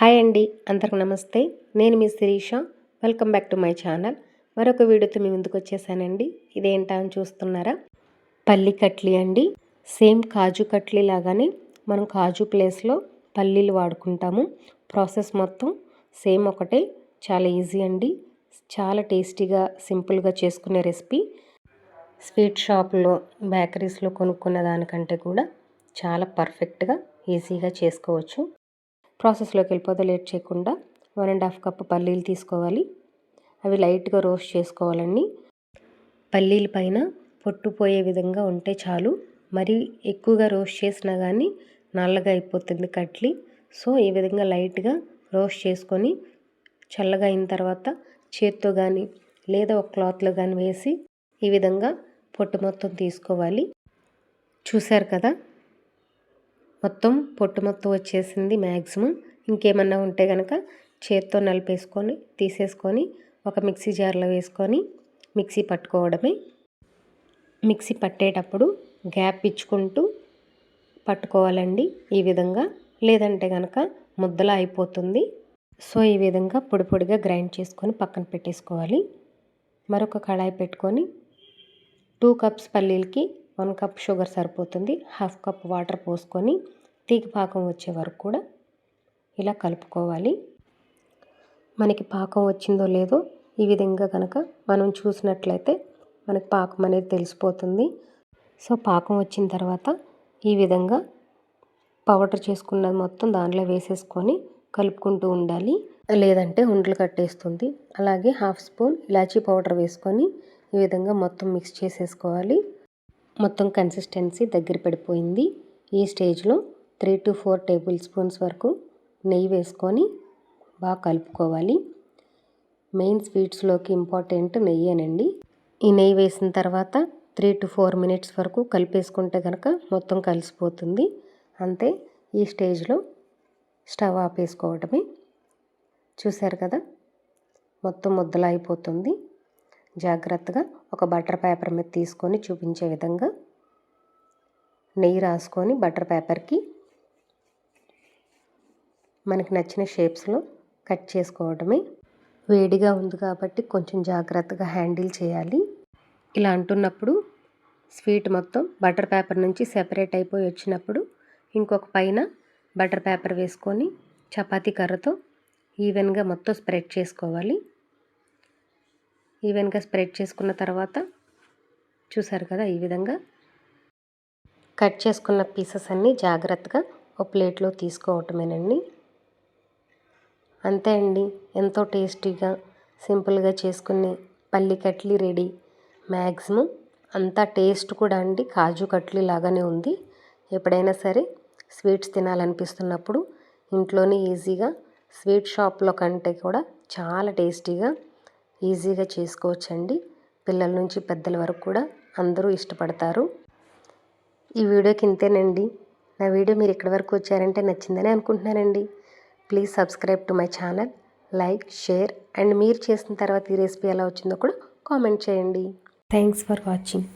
Hi అండి అందరికి నమస్తే. నేను మీ Shirisha. Welcome back to my channel మరొక వీడియోతో మీ ముందుకు వచ్చేసానండి. ఇదేంటా అని చూస్తున్నారా? పల్లి కట్లీ అండి. సేమ్ కాజు కట్లీ లాగానే మనం కాజు ప్లేస్లో పల్లీలు వాడుకుంటాము. ప్రాసెస్ మొత్తం సేమ్ ఒకటే. చాలా ఈజీ అండి. చాలా టేస్టీగా సింపుల్గా చేసుకునే రెసిపీ స్వీట్ షాప్లో బేకరీస్లో కొనుక్కున్న దానికంటే కూడా చాలా పర్ఫెక్ట్గా ఈజీగా చేసుకోవచ్చు. ప్రాసెస్లోకి వెళ్ళిపోతే లేట్ చేయకుండా వన్ అండ్ హాఫ్ కప్ పల్లీలు తీసుకోవాలి. అవి లైట్గా రోస్ట్ చేసుకోవాలండి. పల్లీల పైన పొట్టు పోయే విధంగా ఉంటే చాలు. మరి ఎక్కువగా రోస్ట్ చేసినా కానీ నల్లగా అయిపోతుంది కట్లీ. సో ఈ విధంగా లైట్గా రోస్ట్ చేసుకొని చల్లగా అయిన తర్వాత చేత్తో కానీ లేదా ఒక క్లాత్లో కానీ వేసి ఈ విధంగా పొట్టు మొత్తం తీసుకోవాలి. చూశారు కదా? మొత్తం పొట్టు మొత్తం వచ్చేసింది మ్యాక్సిమం ఇంకేమన్నా ఉంటే కనుక చేత్తో నలిపేసుకొని తీసేసుకొని ఒక మిక్సీ జార్లో వేసుకొని మిక్సీ పట్టుకోవడమే. మిక్సీ పట్టేటప్పుడు గ్యాప్ ఇచ్చుకుంటూ పట్టుకోవాలండి ఈ విధంగా. లేదంటే కనుక ముద్దలా అయిపోతుంది. సో ఈ విధంగా పొడి పొడిగా గ్రైండ్ చేసుకొని పక్కన పెట్టేసుకోవాలి. మరొక కళాయి పెట్టుకొని టూ కప్స్ పల్లీలకి వన్ కప్ షుగర్ సరిపోతుంది. హాఫ్ కప్ వాటర్ పోసుకొని తీగ పాకం వచ్చే వరకు కూడా ఇలా కలుపుకోవాలి. మనకి పాకం వచ్చిందో లేదో ఈ విధంగా కనుక మనం చూసినట్లయితే మనకి పాకం అనేది తెలిసిపోతుంది. సో పాకం వచ్చిన తర్వాత ఈ విధంగా పౌడర్ చేసుకున్నది మొత్తం దాంట్లో వేసేసుకొని కలుపుకుంటూ ఉండాలి. లేదంటే ఉండలు కట్టేస్తుంది. అలాగే హాఫ్ స్పూన్ ఇలాచీ పౌడర్ వేసుకొని ఈ విధంగా మొత్తం మిక్స్ చేసేసుకోవాలి. మొత్తం కన్సిస్టెన్సీ దగ్గర పడిపోయింది. ఈ స్టేజ్లో three to four table spoons వరకు నెయ్యి వేసుకొని బాగా కలుపుకోవాలి. మెయిన్ స్వీట్స్లోకి ఇంపార్టెంట్ నెయ్యేనండి ఈ నెయ్యి వేసిన తర్వాత త్రీ టు ఫోర్ మినిట్స్ వరకు కలిపేసుకుంటే కనుక మొత్తం కలిసిపోతుంది. అంతే ఈ స్టేజ్లో స్టవ్ ఆపేసుకోవడమే. చూశారు కదా? మొత్తం ముద్దలా అయిపోతుంది. జాగ్రత్తగా ఒక బటర్ పేపర్ మీద తీసుకొని చూపించే విధంగా నెయ్యి రాసుకొని బటర్ పేపర్కి మనకి నచ్చిన షేప్స్లో కట్ చేసుకోవడమే. వేడిగా ఉంది కాబట్టి కొంచెం జాగ్రత్తగా హ్యాండిల్ చేయాలి. ఇలా అంటున్నప్పుడు స్వీట్ మొత్తం బటర్ పేపర్ నుంచి సెపరేట్ అయిపోయి వచ్చినప్పుడు ఇంకొక పైన బటర్ పేపర్ వేసుకొని చపాతీ కర్రతో ఈవెన్గా మొత్తం స్ప్రెడ్ చేసుకోవాలి. ఈవెన్గా స్ప్రెడ్ చేసుకున్న తర్వాత చూసారు కదా ఈ విధంగా కట్ చేసుకున్న పీసెస్ అన్నీ జాగ్రత్తగా ఒక ప్లేట్లో తీసుకోవటమేనండి. అంతే అండి. ఎంతో టేస్టీగా సింపుల్గా చేసుకునే పల్లి కట్లీ రెడీ. మ్యాక్సిమం అంతా టేస్ట్ కూడా అండి. కాజు కట్లీ లాగానే ఉంది. ఎప్పుడైనా సరే స్వీట్స్ తినాలనిపిస్తున్నప్పుడు ఇంట్లోనే ఈజీగా స్వీట్ షాప్లో కంటే కూడా చాలా టేస్టీగా ఈజీగా చేసుకోవచ్చండి. పిల్లల నుంచి పెద్దల వరకు కూడా అందరూ ఇష్టపడతారు. ఈ వీడియోకి ఇంతేనండి. నా వీడియో మీరు ఇక్కడి వరకు వచ్చారంటే నచ్చిందని అనుకుంటున్నానండి. Please subscribe to my channel like share and మీరు చేసిన తర్వాత ఈ రెసిపీ ఎలా వచ్చిందో కూడా కామెంట్ చేయండి. Thanks for watching.